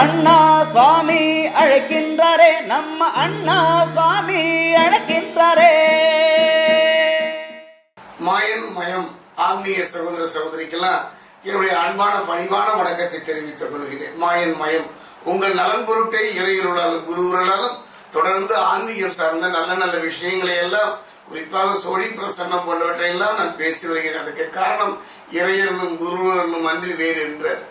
அண்ணா சுவாமி அழைக்கின்றாரே நம்ம அண்ணா சுவாமி அழைக்கின்றாரே. மாயன் மயம் ஆன்மீக சகோதர சகோதரிக்கெல்லாம் என்னுடைய அன்பான பணிவான வணக்கத்தை தெரிவித்துக் கொள்கிறேன். மாயன் மயம் உங்கள் நலன் பொருட்டை இறையருளாலும் குருவர்களாலும் தொடர்ந்து ஆன்மீகம் சார்ந்த நல்ல நல்ல விஷயங்களை எல்லாம் குறிப்பாக சோழி பிரசன்னம் போன்றவற்றை எல்லாம் நான் பேசி வருகிறேன். அதுக்கு காரணம் இறையர்களும் குருவர்களும் அன்றி வேறு என்றார்.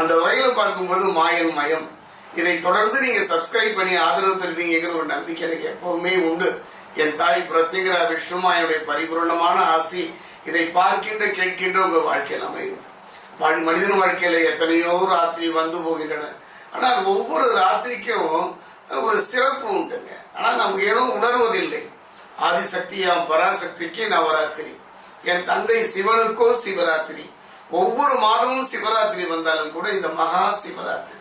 அந்த வகையில பார்க்கும்போது மாயன் மயம். இதை தொடர்ந்து நீங்க சப்ஸ்கிரைப் பண்ணி ஆதரவு தருவீங்கிற ஒரு நம்பிக்கை எனக்கு எப்பவுமே உண்டு. என் தாய் பிரத்யேகரா விஷ்ணுமாயுடைய பரிபூர்ணமான ஆசி இதை பார்க்கின்ற கேட்கின்ற உங்க வாழ்க்கையில் அமையும். மனிதன் வாழ்க்கையில எத்தனையோ ராத்திரி வந்து போகின்றன. ஆனால் ஒவ்வொரு ராத்திரிக்கும் ஒரு சிறப்பு உண்டுங்க. ஆனால் நாம் ஏனோ உணர்வதில்லை. ஆதிசக்தியாம் பராசக்திக்கு நவராத்திரி. என் தந்தை சிவனுக்கோ சிவராத்திரி. ஒவ்வொரு மாதமும் சிவராத்திரி வந்தாலும் கூட இந்த மகா சிவராத்திரி.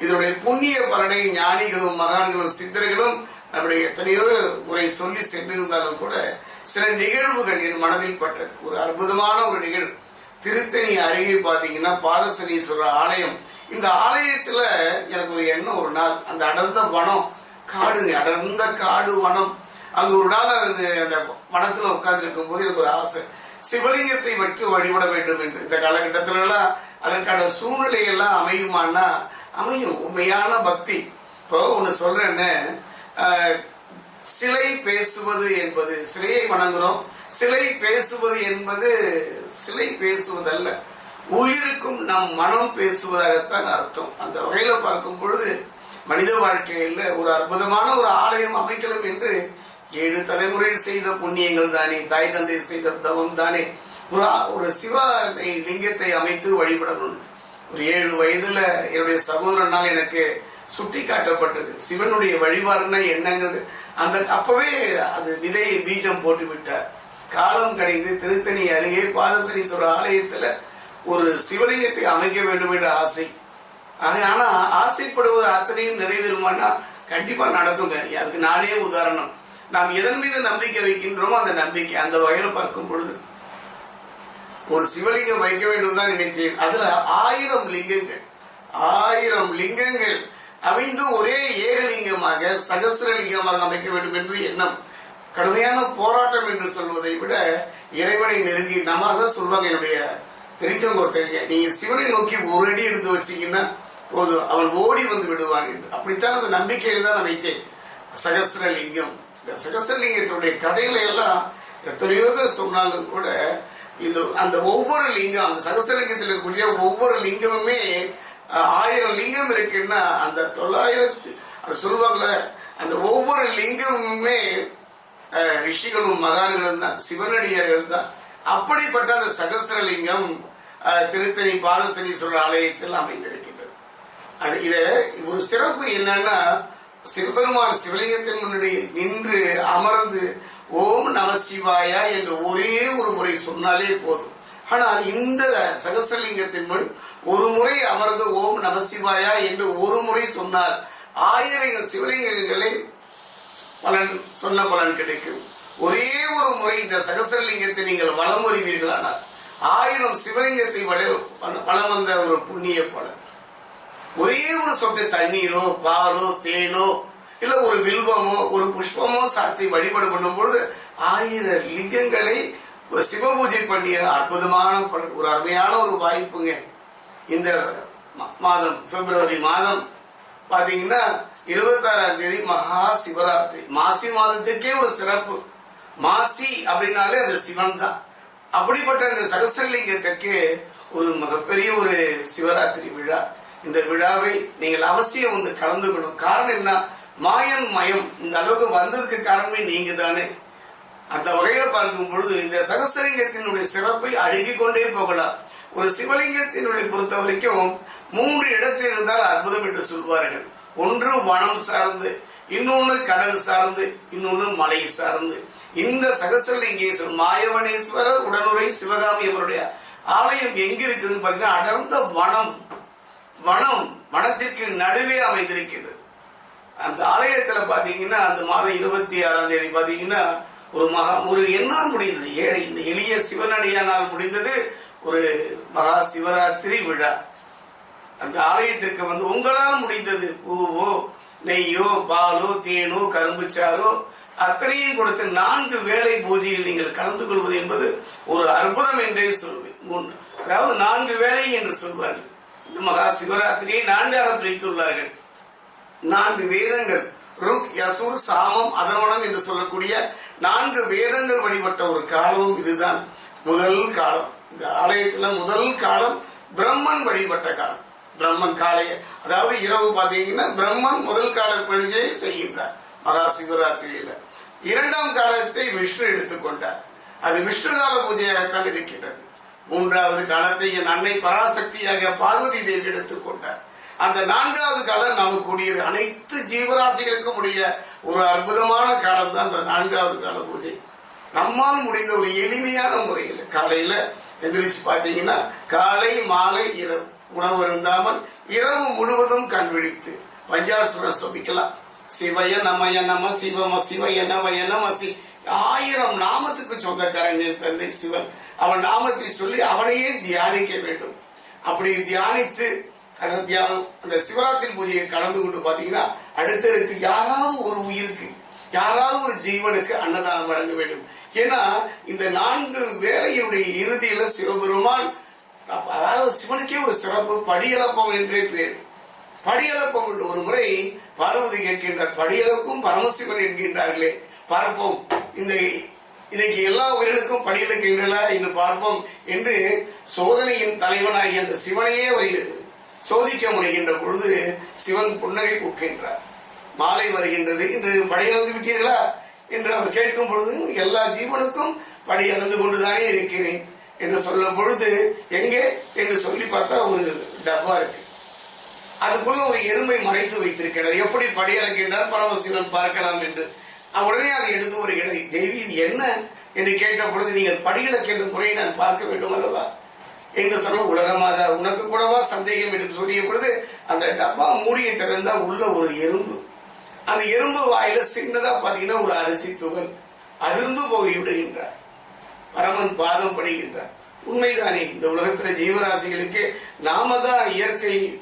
இதனுடைய புண்ணிய பலனை ஞானிகளும் மகான்களும் சித்தர்களும் நம்முடைய எத்தனையோ முறை சொல்லி சென்றிருந்தாலும் கூட சில நிகழ்வுகள் என் மனதில் பட்டது. ஒரு அற்புதமான ஒரு நிகழ்வு. திருத்தணி அருகே பார்த்தீங்கன்னா பாதசனீஸ்வரர் ஆலயம். இந்த ஆலயத்துல எனக்கு ஒரு எண்ணம் ஒரு நாள். அந்த அடர்ந்த வனம் காடு அடர்ந்த காடு வனம். அங்க ஒரு நாள் அது அந்த வனத்துல உட்கார்ந்து இருக்கும் போது எனக்கு ஒரு ஆசை. சிவலிங்கத்தை வெற்று வழிபட வேண்டும் என்று. இந்த காலகட்டத்திலலாம் அதற்கான சூழ்நிலை எல்லாம் அமையுமான்னா அமையும். உண்மையான பக்தி. இப்போ ஒன்று சொல்றேன்னு சிலை பேசுவது என்பது சிலையை வணங்குறோம். சிலை பேசுவது என்பது சிலை பேசுவதல்ல. உள்ளிருக்கும் நம் மனம் பேசுவதாகத்தான் அர்த்தம். அந்த வகையில் பார்க்கும் பொழுது மனித வாழ்க்கையில் ஒரு அற்புதமான ஒரு ஆலயம் அமைக்கலாம் என்று ஏழு தலைமுறை செய்த புண்ணியங்கள் தானே தாய் தந்தை செய்த தவம் தானே. ஒரு ஒரு சிவ லிங்கத்தை அமைத்து வழிபடணும் ஒரு ஏழு வயதுல என்னுடைய சகோதரனால் எனக்கு சுட்டி காட்டப்பட்டது சிவனுடைய வழிபாடுனா என்னங்கிறது. அந்த அப்பவே அது விதை பீஜம் போட்டு விட்டார். காலம் கடைந்து திருத்தணி அருகே பாதசனீஸ்வரர் ஆலயத்துல ஒரு சிவலிங்கத்தை அமைக்க வேண்டும் என்ற ஆசை. ஆனா ஆசைப்படுவது அத்தனையும் நிறைவேறுமானா கண்டிப்பா நடக்குங்க. அதுக்கு நானே உதாரணம். நாம் எதன் மீது நம்பிக்கை வைக்கின்றோமோ அந்த நம்பிக்கை அந்த வகையில் பார்க்கும் பொழுது. ஒரு சிவலிங்கம் வைக்க வேண்டும் தான் நினைத்தேன். அதுல ஆயிரம் லிங்கங்கள் ஆயிரம் லிங்கங்கள் அமைந்து ஒரே ஏகலிங்கமாக சகசிரலிங்கமாக அமைக்க வேண்டும் என்பது எண்ணம். கடுமையான போராட்டம் என்று சொல்வதை விட இறைவனை நெருங்கி நம்ம தான் சொல்லுவாங்க என்னுடைய தெரிஞ்சவங்க ஒருத்தங்க நீங்க சிவனை நோக்கி ஒரு அடி எடுத்து வச்சீங்கன்னா போதும் அவன் ஓடி வந்து விடுவான் என்று. அப்படித்தான் அந்த நம்பிக்கையில் தான் நான் வைத்தேன். சகசிரலிங்கம் இந்த சகசரலிங்கத்தினுடைய கதைகளை எல்லாம் எத்தனையோ பேர் சொன்னாலும் கூட இந்த அந்த ஒவ்வொரு லிங்கம் அந்த சகசரலிங்கத்தில் இருக்கக்கூடிய ஒவ்வொரு லிங்கமுமே ஆயிரம் லிங்கம் இருக்குன்னா அந்த தொள்ளாயிரத்து அது சொல்லுவாங்கல்ல அந்த ஒவ்வொரு லிங்கமுமே ரிஷிகளும் மகான்களும் தான் சிவனடியார்கள் தான். அப்படிப்பட்ட அந்த சகசரலிங்கம் திருத்தணி பாதசனீஸ்வரர் ஆலயத்தில் அமைந்திருக்கின்றது. அது இதை ஒரு சிறப்பு என்னன்னா சிவபெருமான் சிவலிங்கத்தின் முன்னாடி நின்று அமர்ந்து ஓம் நம சிவாயா என்று ஒரே ஒரு முறை சொன்னாலே போதும். ஆனால் இந்த சகஸ்திரலிங்கத்தின் முன் ஒரு முறை அமர்ந்து ஓம் நம சிவாயா என்று ஒரு முறை சொன்னால் ஆயிரம் சிவலிங்கங்களை பலன் சொன்ன பலன் கிடைக்கும். ஒரே ஒரு முறை இந்த சகசரலிங்கத்தை நீங்கள் வலம் வருவீர்களானால் ஆயிரம் சிவலிங்கத்தை வள வளம் வந்த ஒரு புண்ணிய பலன். ஒரே ஒரு சொட்டு தண்ணீரோ பாலோ தேனோ இல்ல ஒரு வில்வமோ ஒரு புஷ்பமோ சாத்தி வழிபாடு பண்ணும் பொழுது ஆயிரம் லிங்கங்களை ஒரு சிவபூஜை பண்ணிய அற்புதமான ஒரு அருமையான ஒரு வாய்ப்புங்க. இந்த மாதம் பிப்ரவரி மாதம் பாத்தீங்கன்னா இருபத்தாறாம் தேதி மகா சிவராத்திரி. மாசி மாதத்துக்கே ஒரு சிறப்பு. மாசி அப்படின்னாலே அது சிவன் தான் அப்படிப்பட்ட இந்த சகஸ்திரலிங்கத்திற்கு ஒரு மிகப்பெரிய ஒரு சிவராத்திரி விழா. இந்த விழாவை நீங்கள் அவசியம் வந்து கலந்துக்கணும் காரணம் என்ன? மாயன் மயம் இந்த அளவுக்கு வந்ததுக்கு காரணமே நீங்க தானே அந்த வகையில பார்க்கும் பொழுது இந்த சகசரிங்கத்தினுடைய சிறப்பை அழுகி கொண்டே போகலாம். ஒரு சிவலிங்கத்தினுடைய பொறுத்த வரைக்கும் மூன்று இடத்தில் இருந்தால் அற்புதம் என்று சொல்வார்கள். ஒன்று வனம் சார்ந்து இன்னொன்று கடல் சார்ந்து இன்னொன்று மலை சார்ந்து. இந்த சகசரலிங்கேஸ்வரர் மாயவனேஸ்வரர் உடனுரை சிவகாமி அவருடைய ஆலயம் எங்க இருக்குதுன்னு பாத்தீங்கன்னா அடர்ந்த வனம். வனம் வனத்திற்கு நடுவே அமைந்திருக்கின்றது. அந்த ஆலயத்தில் பார்த்தீங்கன்னா அந்த மாதம் இருபத்தி ஆறாம் தேதி பார்த்தீங்கன்னா ஒரு மகா ஒரு என்னால் முடிந்தது ஏழை இந்த எளிய சிவனடியானால் முடிந்தது ஒரு மகா சிவராத்திரி விழா. அந்த ஆலயத்திற்கு வந்து உங்களால் முடிந்தது பூவோ நெய்யோ பாலோ தேனோ கரும்புச்சாரோ அத்தனையும் கொடுத்து நான்கு வேளை பூஜையில் நீங்கள் கலந்து கொள்வது என்பது ஒரு அற்புதம் என்றே சொல்வேன். மூன்று அதாவது நான்கு வேளை என்று சொல்வார்கள். மகா சிவராத்திரியை நான்காக பிரித்துள்ளார்கள். நான்கு வேதங்கள் ருக் யசுர் சாமம் அதர்வனம் என்று சொல்லக்கூடிய நான்கு வேதங்கள் வழிபட்ட ஒரு காலமும் இதுதான். முதல் காலம். இந்த ஆலயத்தில் முதல் காலம் பிரம்மன் வழிபட்ட காலம். பிரம்மன் காலைய அதாவது இரவு பார்த்தீங்கன்னா பிரம்மன் முதல் கால பூஜையை செய்கின்றார் மகா சிவராத்திரியில். இரண்டாம் காலத்தை விஷ்ணு எடுத்துக்கொண்டார். அது விஷ்ணு கால பூஜையாகத்தான் இருக்கின்றது. மூன்றாவது காலத்தை என் அன்னை பராசக்தியாக பார்வதி தேவி எடுத்துக்கொண்டார் அந்த நான்காவது காலம் நமக்கு உடையது அனைத்து ஜீவராசிகளுக்கும் உடைய ஒரு அற்புதமான காலம் தான் அந்த நான்காவது கால பூஜை. நம்மால் முடிந்த ஒரு எளிமையான முறையில் காலையில எந்திரிச்சு பார்த்தீங்கன்னா காலை மாலை இரவு உணவு இருந்தாமல் இரவு முழுவதும் கண் விழித்து பஞ்சாசுரம் சொபிக்கலாம் சிவய நமய நம சிவம சிவ நவய நம ஆயிரம் நாமத்துக்கு சொந்தக்காரன் என் தந்தை சிவன். அவன் நாமத்தை சொல்லி அவனையே தியானிக்க வேண்டும். அப்படி தியானித்து அந்த தியானம் அந்த சிவராத்திரி பூஜையை கலந்து கொண்டு பார்த்தீங்கன்னா அடுத்தருக்கு யாராவது ஒரு உயிருக்கு யாராவது ஒரு ஜீவனுக்கு அன்னதானம் வழங்க வேண்டும். ஏன்னா இந்த நான்கு வேலையினுடைய இறுதியில சிவபெருமான் அதாவது சிவனுக்கே ஒரு சிறப்பு படியளப்பம் என்றே பேர். படியளப்பம் ஒரு முறை பார்வதி கேட்கின்றார் படியளக்கும் பரமசிவன் என்கின்றார்களே. பார்ப்போம். இந்த இன்னைக்கு எல்லா உயிர்களுக்கும் படியளக்கின்றன என்று பார்ப்போம் என்று சோதனையின் தலைவனாகிய அந்த சிவனையே வருகிறது சோதிக்க முடிகின்ற பொழுது சிவன் புன்னகை பூக்கின்றார். மாலை வருகின்றது. இன்று படியளந்து விட்டீர்களா என்று அவர் கேட்கும் பொழுது எல்லா ஜீவனுக்கும் படி அளந்து கொண்டுதானே இருக்கிறேன் என்று சொல்லும் பொழுது எங்கே என்று சொல்லி பார்த்தா ஒரு டப்பா இருக்கு. அதுக்குள்ள ஒரு எருமை மறைத்து வைத்திருக்கிறார். எப்படி படியளக்கின்றார் பரமசிவன் பார்க்கலாம் என்று. உடனே அதை எடுத்து வருகிறார் தேவி இது என்ன? என்று கேட்ட பொழுது நீங்கள் படியளக்கின்ற முறையை நான் பார்க்க வேண்டும் அல்லவா? என்று சொன்ன உலகமாதா உனக்கு கூடவா சந்தேகம்? என்று சொல்லிய பொழுது அந்த டப்பா மூடியை திறந்தால் உள்ள ஒரு எறும்பு. அந்த எறும்பு வாயில சின்னதாக பார்த்தீங்கன்னா ஒரு அரிசி துகள். அதிர்ந்து போய் விடுகின்றார். பரமன் பாதம் படுகின்றார். உண்மைதானே இந்த உலகத்தில் ஜீவராசிகளுக்கு நாம தான் இயற்கை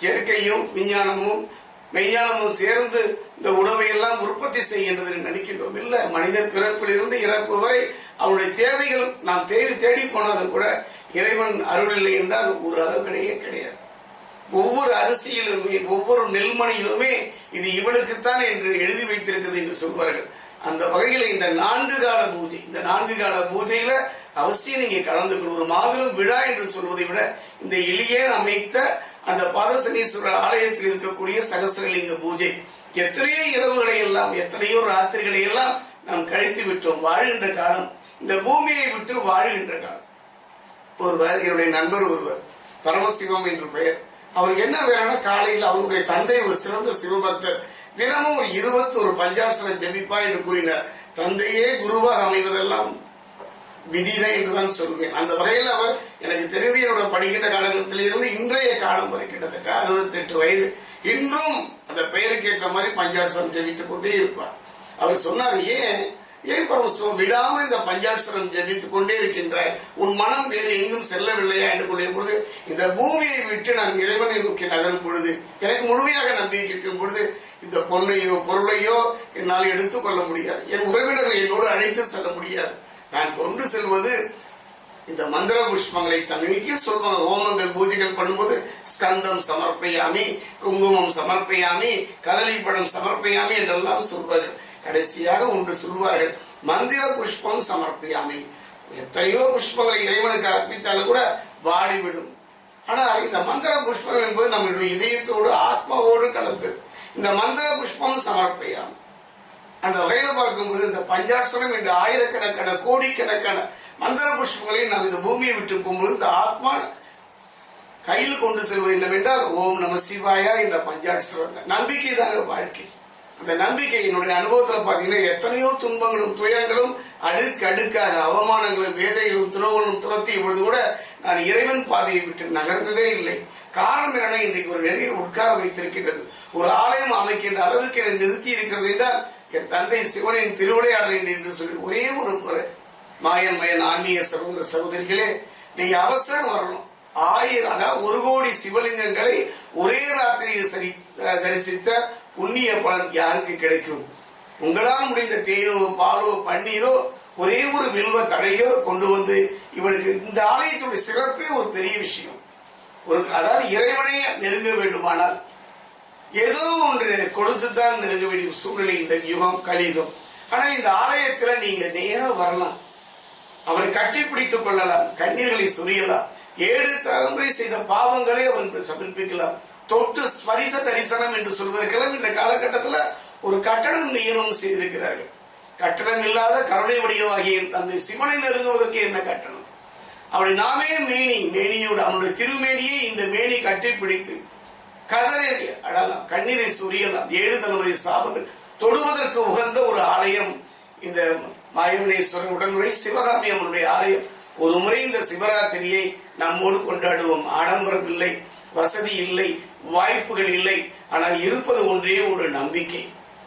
இயற்கையும் விஞ்ஞானமும் மெய்யானமும் சேர்ந்து இந்த உணவை எல்லாம் உற்பத்தி செய்கின்றது என்று நினைக்கின்றோம். இல்ல மனித பிறப்பிலிருந்து இறப்பு வரை அவருடைய தேவைகள் நாம் தேடி தேடி போனாலும் கூட இறைவன் அருள் இல்லை என்றால் ஒரு அளவிடையே கிடையாது. ஒவ்வொரு அரிசியிலுமே ஒவ்வொரு நெல்மணியிலுமே இது இவனுக்குத்தான் என்று எழுதி வைத்திருக்கிறது என்று சொல்வார்கள். அந்த வகையில் இந்த நான்கு கால பூஜை இந்த நான்கு கால பூஜையில அவசியம் நீங்க கலந்து கொள் ஒரு மாபெரும் விழா என்று சொல்வதை விட இந்த எளிய அமைத்த அந்த பாதசனீஸ்வரர் ஆலயத்தில் இருக்கக்கூடிய சகசிரலிங்க பூஜை. எத்தனையோ இரவுகளை எல்லாம் எத்தனையோ ராத்திரிகளை எல்லாம் நாம் கழித்து விட்டோம் வாழ்கின்ற காலம். இந்த பூமியை விட்டு வாழ்கின்ற காலம். ஒருவர் என்னுடைய நண்பர் ஒருவர் பரமசிவம் என்று பெயர். அவர் என்ன வேணும்னா காலையில் அவருடைய தந்தை ஒரு சிறந்த சிவபக்தர் தினமும் ஒரு இருபத்தொரு பஞ்சாசனம் ஜெபிப்பா என்று கூறினார். தந்தையே குருவாக அமைவதெல்லாம் விதிதான் என்றுதான் சொல்வேன். அந்த வகையில் அவர் எனக்கு தெரிந்து என்னோட படிக்கின்ற காலகட்டத்திலிருந்து இன்றைய காலம் வரை கிட்டத்தட்ட அறுபத்தெட்டு வயது. இன்றும் அந்த பெயருக்கு ஏற்ற மாதிரி பஞ்சாட்சரம் ஜெபித்துக் கொண்டே இருப்பார். அவர் சொன்னார் ஏன் ஏன் பரமசிவம் விடாமல் இந்த பஞ்சாட்சரம் ஜெபித்துக் கொண்டே இருக்கின்ற உன் மனம் வேறு எங்கும் செல்லவில்லையா? என்று கூறிய பொழுது இந்த பூமியை விட்டு நான் இறைவனை நோக்கி நகரும் பொழுது எனக்கு முழுமையாக நம்பிக்கை இருக்கும் பொழுது இந்த பொண்ணையோ பொருளையோ என்னால் எடுத்துக்கொள்ள முடியாது. என் உறவினர்களை என்னோடு அழைத்து செல்ல முடியாது. நான் கொண்டு செல்வது இந்த மந்திர புஷ்பங்களை தன்மைக்கு சொல்வாங்க ஹோமங்கள் பூஜைகள் பண்ணும்போது ஸ்கந்தம் சமர்ப்பயாமி குங்குமம் சமர்ப்பயாமி கதலி பழம் சமர்ப்பயாமி என்றெல்லாம் சொல்வார்கள். கடைசியாக உண்டு சொல்வார்கள் மந்திர புஷ்பம் சமர்ப்பயாமி. எத்தனையோ புஷ்பங்களை இறைவனுக்கு அர்ப்பித்தாலும் கூட வாடிவிடும். ஆனால் இந்த மந்திர புஷ்பம் என்பது நம்மளுடைய இதயத்தோடு ஆத்மாவோடு கலந்து இந்த மந்திர புஷ்பம் சமர்ப்பயாமி. அந்த வகையில் பார்க்கும்போது இந்த பஞ்சாட்சரம் என்ற ஆயிரக்கணக்கான கோடிக்கணக்கான மந்திர புஷ்பங்களை நாம் இந்த பூமியை விட்டு போகும்போது இந்த ஆத்மா கையில் கொண்டு செல்வது என்னவென்றால் ஓம் நம சிவாயா என்ற பஞ்சாட்சரம் நம்பிக்கை தாங்க வாழ்க்கை. அந்த நம்பிக்கை என்னுடைய அனுபவத்தில் பார்த்தீங்கன்னா எத்தனையோ துன்பங்களும் துயரங்களும் அடுக்கு அடுக்காக அவமானங்களும் வேதைகளும் துரோகங்களும் துரத்திய பொழுது கூட நான் இறைவன் பாதையை விட்டு நகர்ந்ததே இல்லை. காரணம் என்னென்ன இன்றைக்கு ஒரு நிலையில் உட்கார வைத்திருக்கின்றது. ஒரு ஆலயம் அமைக்கின்ற அளவிற்கு என்னை நிறுத்தி இருக்கிறது என்றால் என் தந்தை சிவனின் திருவிளையாடல் என்று சொல்லி ஒரே ஒரு முறை மாயன் மயன் ஆன்மீக சகோதர சகோதரிகளே நீங்க அவசரம் வரணும். ஆயிரம் அதாவது ஒரு கோடி சிவலிங்கங்களை ஒரே ராத்திரியில் சரி தரிசித்த புண்ணிய பலன் யாருக்கு கிடைக்கும்? உங்களால் முடிந்த தேனோ பாலோ பன்னீரோ ஒரே ஒரு வில்வ தடையோ கொண்டு வந்து இவனுக்கு இந்த ஆலயத்துடைய சிறப்பே ஒரு பெரிய விஷயம். ஒரு அதாவது இறைவனே நெருங்க வேண்டுமானால் ஏதோ ஒன்று கொடுத்து தான் நெருங்க வேண்டிய சூழ்நிலை இந்த யுகம் கலியுகம். ஆனால் இந்த ஆலயத்தில் நீங்கள் நேராக வரலாம். அவரை கட்டிப்பிடித்துக் கொள்ளலாம் கண்ணீர்களை சொரியலாம் ஏழு தலைமுறை செய்த பாவங்களை அவன் சமர்ப்பிக்கலாம். தொட்டு ஸ்பரிச தரிசனம் என்று சொல்வதற்கெல்லாம் இந்த காலகட்டத்தில் ஒரு கட்டடம் நியமனம் செய்திருக்கிறார்கள். கட்டணம் இல்லாத கருணை வடிவாகிய அந்த சிவனை நெருங்குவதற்கு என்ன கட்டணம்? அப்படி நாமே மேனி மேனியோட அவனுடைய திருமேனியை இந்த மேனி கட்டிப்பிடித்து கதறி அடலாம் கண்ணீரை சொரியலாம் ஏழு தலைமுறை சாபங்கள் தொடுவதற்கு உகந்த ஒரு ஆலயம் இந்த மாயவனேஸ்வரன் உடனுரை சிவகாமி அம்மனுடைய ஆலயம். ஒரு முறை இந்த சிவராத்திரியை நம்மோடு கொண்டாடுவோம். ஆடம்பரம் இல்லை வசதி இல்லை வாய்ப்புகள் இல்லை. ஆனால் இருப்பது ஒன்றே ஒரு நம்பிக்கை.